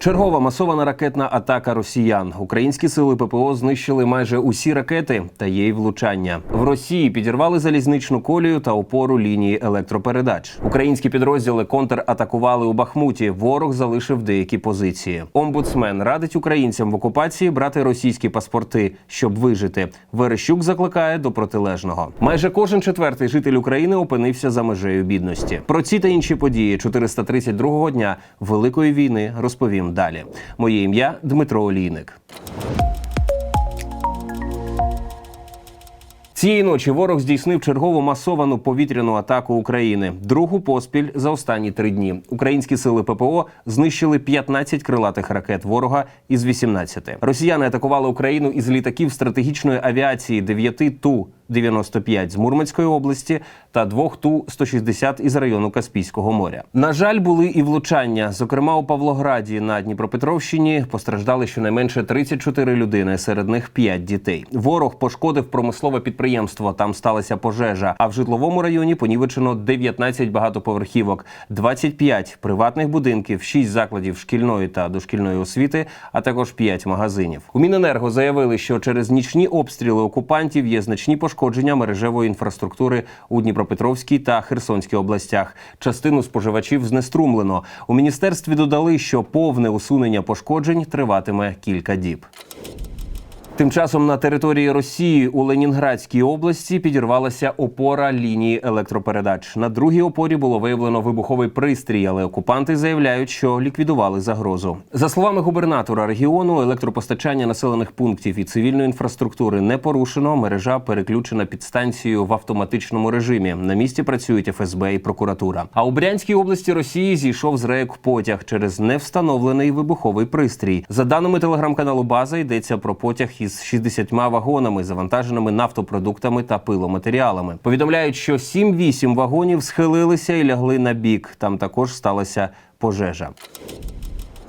Чергова масована ракетна атака росіян. Українські сили ППО знищили майже усі ракети та й влучання. В Росії підірвали залізничну колію та опору лінії електропередач. Українські підрозділи контратакували у Бахмуті. Ворог залишив деякі позиції. Омбудсмен радить українцям в окупації брати російські паспорти, щоб вижити. Верещук закликає до протилежного. Майже кожен четвертий житель України опинився за межею бідності. Про ці та інші події 432-го дня Великої війни розповім далі. Моє ім'я Дмитро Олійник. Цієї ночі ворог здійснив чергову масовану повітряну атаку України. Другу поспіль за останні три дні. Українські сили ППО знищили 15 крилатих ракет ворога із 18. Росіяни атакували Україну із літаків стратегічної авіації 9 ту 95 з Мурманської області та двох ту 160 із району Каспійського моря. На жаль, були і влучання. Зокрема, у Павлограді на Дніпропетровщині постраждали щонайменше 34 людини, серед них 5 дітей. Ворог пошкодив промислове підприємство. Там сталася пожежа. А в житловому районі понівечено 19 багатоповерхівок, 25 приватних будинків, 6 закладів шкільної та дошкільної освіти, а також 5 магазинів. У Міненерго заявили, що через нічні обстріли окупантів є значні пошкодження мережевої інфраструктури у Дніпропетровській та Херсонській областях. Частину споживачів знеструмлено. У міністерстві додали, що повне усунення пошкоджень триватиме кілька діб. Тим часом на території Росії у Ленінградській області підірвалася опора лінії електропередач. На другій опорі було виявлено вибуховий пристрій, але окупанти заявляють, що ліквідували загрозу. За словами губернатора регіону, електропостачання населених пунктів і цивільної інфраструктури не порушено. Мережа переключена під станцією в автоматичному режимі. На місці працюють ФСБ і прокуратура. А у Брянській області Росії зійшов з рейок потяг через невстановлений вибуховий пристрій. За даними телеграм-каналу База йдеться про потяг із 60 вагонами, завантаженими нафтопродуктами та пиломатеріалами. Повідомляють, що 7-8 вагонів схилилися і лягли на бік. Там також сталася пожежа.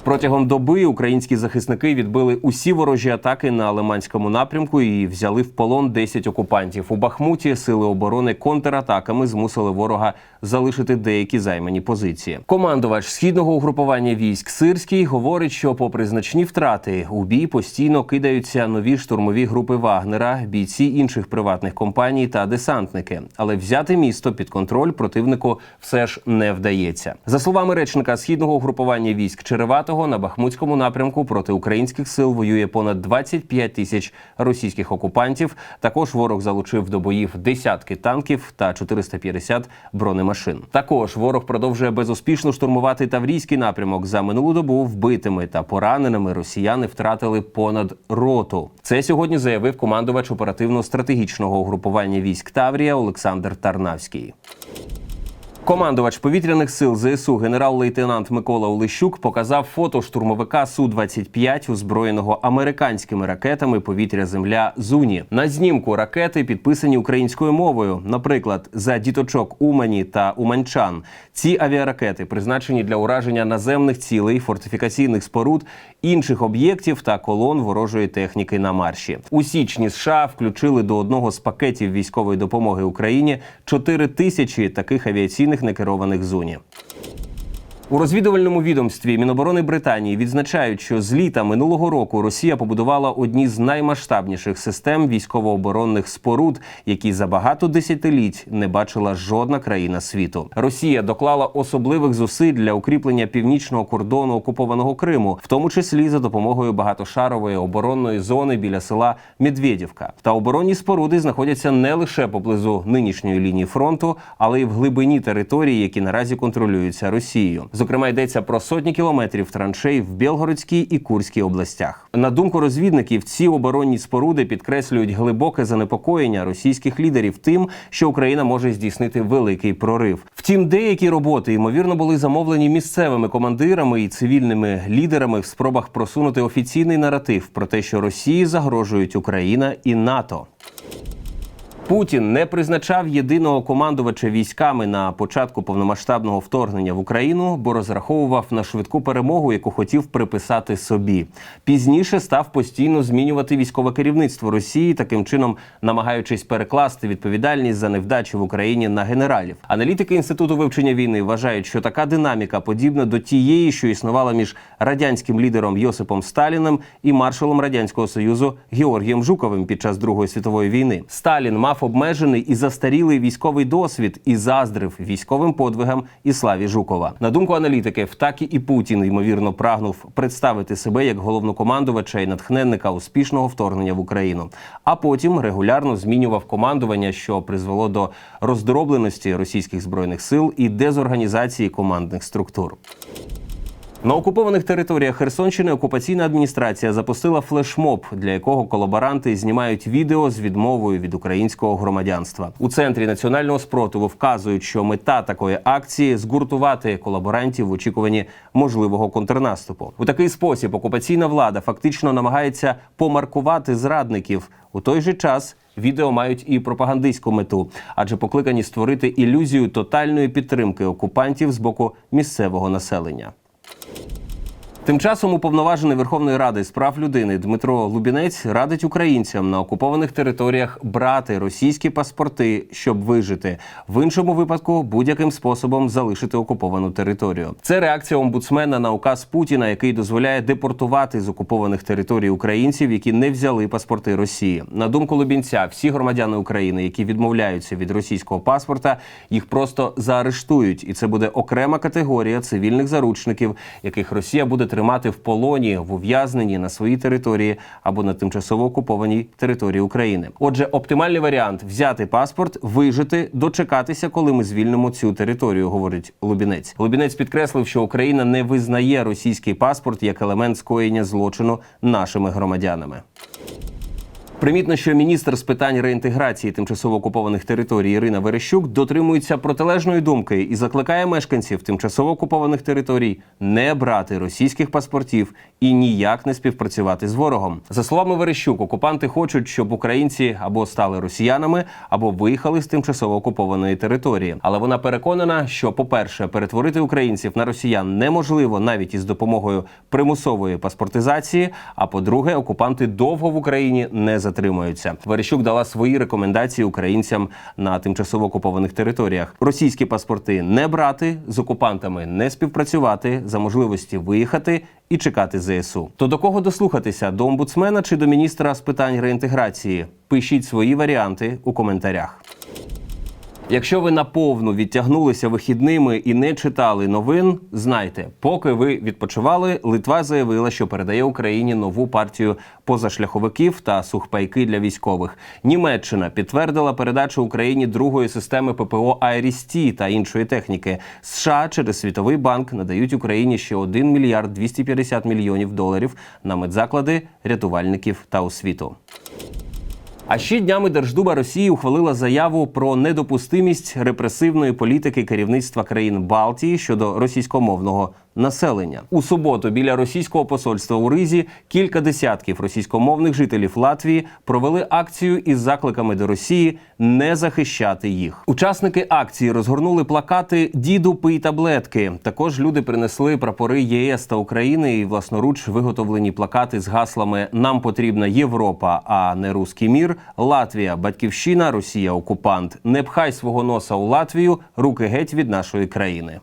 Протягом доби українські захисники відбили усі ворожі атаки на Лиманському напрямку і взяли в полон 10 окупантів. У Бахмуті сили оборони контратаками змусили ворога залишити деякі займані позиції. Командувач східного угрупування військ Сирський говорить, що, попри значні втрати, у бій постійно кидаються нові штурмові групи Вагнера, бійці інших приватних компаній та десантники. Але взяти місто під контроль противнику все ж не вдається. За словами речника східного угрупування військ Череватого, на Бахмутському напрямку проти українських сил воює понад 25 тисяч російських окупантів. Також ворог залучив до боїв десятки танків та 450 бронемашин. Також ворог продовжує безуспішно штурмувати Таврійський напрямок. За минулу добу вбитими та пораненими росіяни втратили понад роту. Це сьогодні заявив командувач оперативно-стратегічного угрупування військ Таврія Олександр Тарнавський. Командувач повітряних сил ЗСУ генерал-лейтенант Микола Олещук показав фото штурмовика су 25 озброєного американськими ракетами повітря Земля Зуні. На знімку ракети підписані українською мовою. Наприклад, за діточок Умані та Уманчан. Ці авіаракети призначені для ураження наземних цілей, фортифікаційних споруд, інших об'єктів та колон ворожої техніки на марші. У січні США включили до одного з пакетів військової допомоги Україні 4 тисячі таких авіаційних некерованих зоні. У розвідувальному відомстві Міноборони Британії відзначають, що з літа минулого року Росія побудувала одні з наймасштабніших систем військово-оборонних споруд, які за багато десятиліть не бачила жодна країна світу. Росія доклала особливих зусиль для укріплення північного кордону окупованого Криму, в тому числі за допомогою багатошарової оборонної зони біля села Медведівка. Та оборонні споруди знаходяться не лише поблизу нинішньої лінії фронту, але й в глибині території, які наразі контролюються Росією. Зокрема, йдеться про сотні кілометрів траншей в Білгородській і Курській областях. На думку розвідників, ці оборонні споруди підкреслюють глибоке занепокоєння російських лідерів тим, що Україна може здійснити великий прорив. Втім, деякі роботи ймовірно були замовлені місцевими командирами і цивільними лідерами в спробах просунути офіційний наратив про те, що Росії загрожують Україна і НАТО. Путін не призначав єдиного командувача військами на початку повномасштабного вторгнення в Україну, бо розраховував на швидку перемогу, яку хотів приписати собі. Пізніше став постійно змінювати військове керівництво Росії, таким чином намагаючись перекласти відповідальність за невдачі в Україні на генералів. Аналітики інституту вивчення війни вважають, що така динаміка подібна до тієї, що існувала між радянським лідером Йосипом Сталіним і маршалом радянського союзу Георгієм Жуковим під час Другої світової війни. Сталін мав обмежений і застарілий військовий досвід і заздрив військовим подвигам і славі Жукова. На думку аналітиків, так і Путін ймовірно прагнув представити себе як головнокомандувача і натхненника успішного вторгнення в Україну, а потім регулярно змінював командування, що призвело до роздробленості російських збройних сил і дезорганізації командних структур. На окупованих територіях Херсонщини окупаційна адміністрація запустила флешмоб, для якого колаборанти знімають відео з відмовою від українського громадянства. У центрі національного спротиву вказують, що мета такої акції згуртувати колаборантів в очікуванні можливого контрнаступу. У такий спосіб окупаційна влада фактично намагається помаркувати зрадників у той же час. Відео мають і пропагандистську мету, адже покликані створити ілюзію тотальної підтримки окупантів з боку місцевого населення. Thank you. Тим часом уповноважений Верховної Ради з прав людини Дмитро Лубінець радить українцям на окупованих територіях брати російські паспорти, щоб вижити в іншому випадку будь-яким способом залишити окуповану територію. Це реакція омбудсмена на указ Путіна, який дозволяє депортувати з окупованих територій українців, які не взяли паспорти Росії. На думку Лубінця, всі громадяни України, які відмовляються від російського паспорта, їх просто заарештують, і це буде окрема категорія цивільних заручників, яких Росія буде тримати в полоні в ув'язненні на своїй території або на тимчасово окупованій території України. Отже, оптимальний варіант взяти паспорт, вижити, дочекатися, коли ми звільнимо цю територію, говорить Лубінець. Лубінець підкреслив, що Україна не визнає російський паспорт як елемент скоєння злочину нашими громадянами. Примітно, що міністр з питань реінтеграції тимчасово окупованих територій Ірина Верещук дотримується протилежної думки і закликає мешканців тимчасово окупованих територій не брати російських паспортів і ніяк не співпрацювати з ворогом. За словами Верещук, окупанти хочуть, щоб українці або стали росіянами, або виїхали з тимчасово окупованої території. Але вона переконана, що, по-перше, перетворити українців на росіян неможливо навіть із допомогою примусової паспортизації. А по-друге, окупанти довго в Україні не затримуються. Верещук дала свої рекомендації українцям на тимчасово окупованих територіях. Російські паспорти не брати, з окупантами не співпрацювати, за можливості виїхати і чекати ЗСУ. То до кого дослухатися? До омбудсмена чи до міністра з питань реінтеграції? Пишіть свої варіанти у коментарях. Якщо ви наповну відтягнулися вихідними і не читали новин, знайте, поки ви відпочивали, Литва заявила, що передає Україні нову партію позашляховиків та сухпайки для військових. Німеччина підтвердила передачу Україні другої системи ППО «Айріс-Ті» та іншої техніки. США через світовий банк надають Україні ще 1 мільярд 250 мільйонів доларів на медзаклади, рятувальників та освіту. А ще днями Держдуба Росії ухвалила заяву про недопустимість репресивної політики керівництва країн Балтії щодо російськомовного населення. У суботу біля російського посольства у Ризі кілька десятків російськомовних жителів Латвії провели акцію із закликами до Росії не захищати їх. Учасники акції розгорнули плакати Діду пий таблетки. Також люди принесли прапори ЄС та України і власноруч виготовлені плакати з гаслами Нам потрібна Європа, а не руський мір. Латвія, батьківщина, Росія, окупант. Не пхай свого носа у Латвію, руки геть від нашої країни.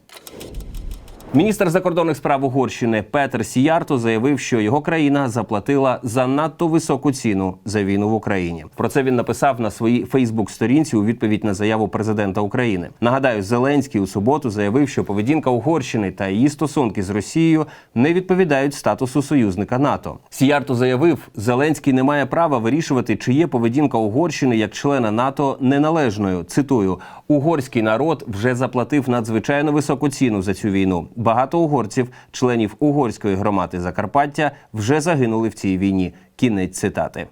Міністр закордонних справ Угорщини Петер Сіярто заявив, що його країна заплатила занадто високу ціну за війну в Україні. Про це він написав на своїй Фейсбук-сторінці у відповідь на заяву президента України. Нагадаю, Зеленський у суботу заявив, що поведінка Угорщини та її стосунки з Росією не відповідають статусу союзника НАТО. Сіярто заявив, Зеленський не має права вирішувати, чи є поведінка Угорщини як члена НАТО неналежною. Цитую: угорський народ вже заплатив надзвичайно високу ціну за цю війну. Багато угорців, членів угорської громади Закарпаття, вже загинули в цій війні. Кінець цитати.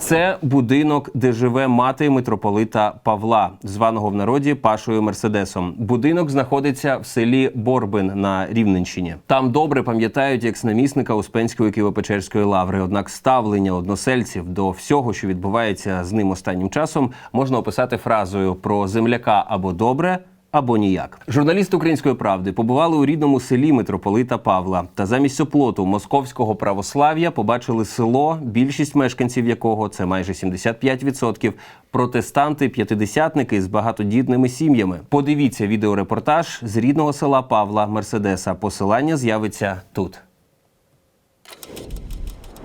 Це будинок, де живе мати митрополита Павла, званого в народі Пашою Мерседесом. Будинок знаходиться в селі Борбин на Рівненщині. Там добре пам'ятають як намісника Успенської Києво-Печерської лаври. Однак ставлення односельців до всього, що відбувається з ним останнім часом, можна описати фразою про земляка або добре. Або ніяк журналісти української правди побували у рідному селі митрополита Павла та замість оплоту московського православ'я побачили село, більшість мешканців якого це майже 75%, протестанти, п'ятидесятники з багатодітними сім'ями. Подивіться відеорепортаж з рідного села Павла Мерседеса. Посилання з'явиться тут.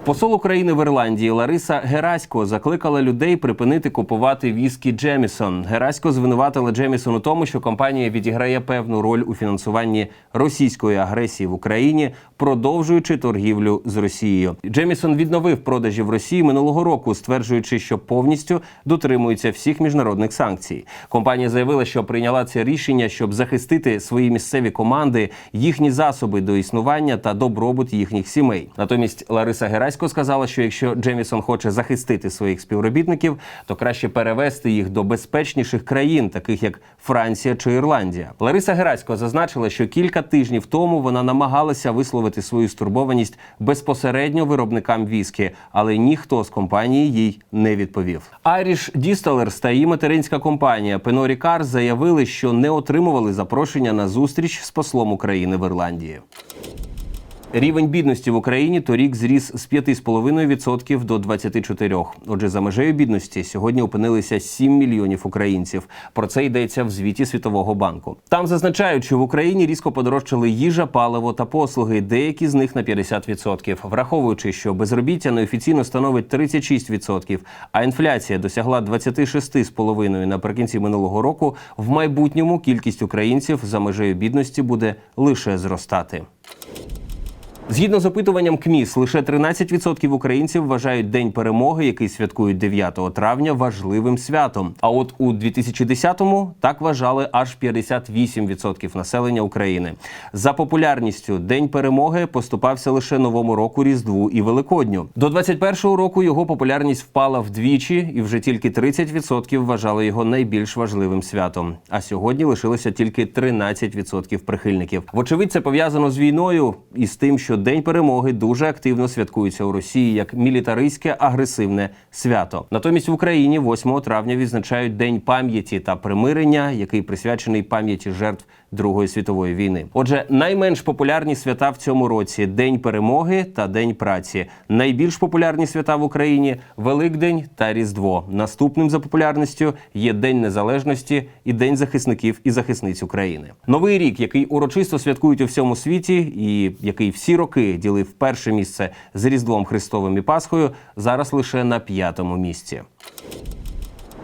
Посол України в Ірландії Лариса Герасько закликала людей припинити купувати віскі Джемісон. Герасько звинуватила Джемісон у тому, що компанія відіграє певну роль у фінансуванні російської агресії в Україні, продовжуючи торгівлю з Росією. Джемісон відновив продажі в Росії минулого року, стверджуючи, що повністю дотримується всіх міжнародних санкцій. Компанія заявила, що прийняла це рішення, щоб захистити свої місцеві команди, їхні засоби до існування та добробут їхніх сімей. Натомість Лариса Герасько сказала, що якщо Джемісон хоче захистити своїх співробітників, то краще перевести їх до безпечніших країн, таких як Франція чи Ірландія. Лариса Герасько зазначила, що кілька тижнів тому вона намагалася висловити свою стурбованість безпосередньо виробникам віскі, але ніхто з компанії їй не відповів. Irish Distillers та її материнська компанія Pernod Ricard заявили, що не отримували запрошення на зустріч з послом України в Ірландії. Рівень бідності в Україні торік зріс з 5,5% до 24%. Отже, за межею бідності сьогодні опинилися 7 мільйонів українців. Про це йдеться в звіті Світового банку. Там зазначають, що в Україні різко подорожчали їжа, паливо та послуги, деякі з них на 50%. Враховуючи, що безробіття неофіційно становить 36%, а інфляція досягла 26,5% наприкінці минулого року. В майбутньому кількість українців за межею бідності буде лише зростати. Згідно з опитуванням КМІС, лише 13% українців вважають День перемоги, який святкують 9 травня, важливим святом. А от у 2010-му так вважали аж 58% населення України. За популярністю День перемоги поступався лише новому року Різдву і Великодню. До 21-го року його популярність впала вдвічі, і вже тільки 30% вважали його найбільш важливим святом. А сьогодні лишилося тільки 13% прихильників. Вочевидь, це пов'язано з війною і з тим, що День перемоги дуже активно святкується у Росії як мілітаристське агресивне свято. Натомість в Україні 8 травня відзначають День пам'яті та примирення, який присвячений пам'яті жертв Другої світової війни. Отже, найменш популярні свята в цьому році День перемоги та День праці. Найбільш популярні свята в Україні Великдень та Різдво. Наступним за популярністю є День Незалежності і День захисників і захисниць України. Новий рік, який урочисто святкують у всьому світі, і який всі роки ділив перше місце з Різдвом Христовим і Пасхою, зараз лише на п'ятому місці.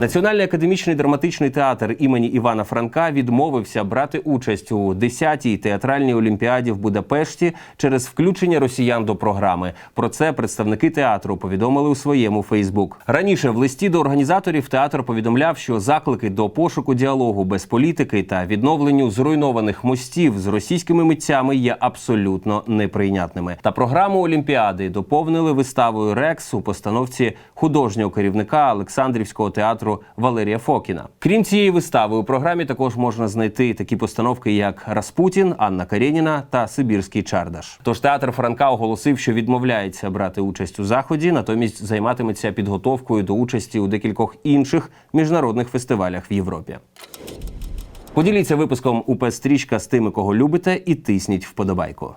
Національний академічний драматичний театр імені Івана Франка відмовився брати участь у 10-й театральній олімпіаді в Будапешті через включення росіян до програми. Про це представники театру повідомили у своєму Фейсбук. Раніше в листі до організаторів театр повідомляв, що заклики до пошуку діалогу без політики та відновленню зруйнованих мостів з російськими митцями є абсолютно неприйнятними. Та програму Олімпіади доповнили виставою Рекс у постановці художнього керівника Олександрівського театру Валерія Фокіна. Крім цієї вистави, у програмі також можна знайти такі постановки, як Распутін, Анна Карєніна та Сибірський Чардаш. Тож театр Франка оголосив, що відмовляється брати участь у заході, натомість займатиметься підготовкою до участі у декількох інших міжнародних фестивалях в Європі. Поділіться випуском УП Стрічка з тими, кого любите, і тисніть вподобайку.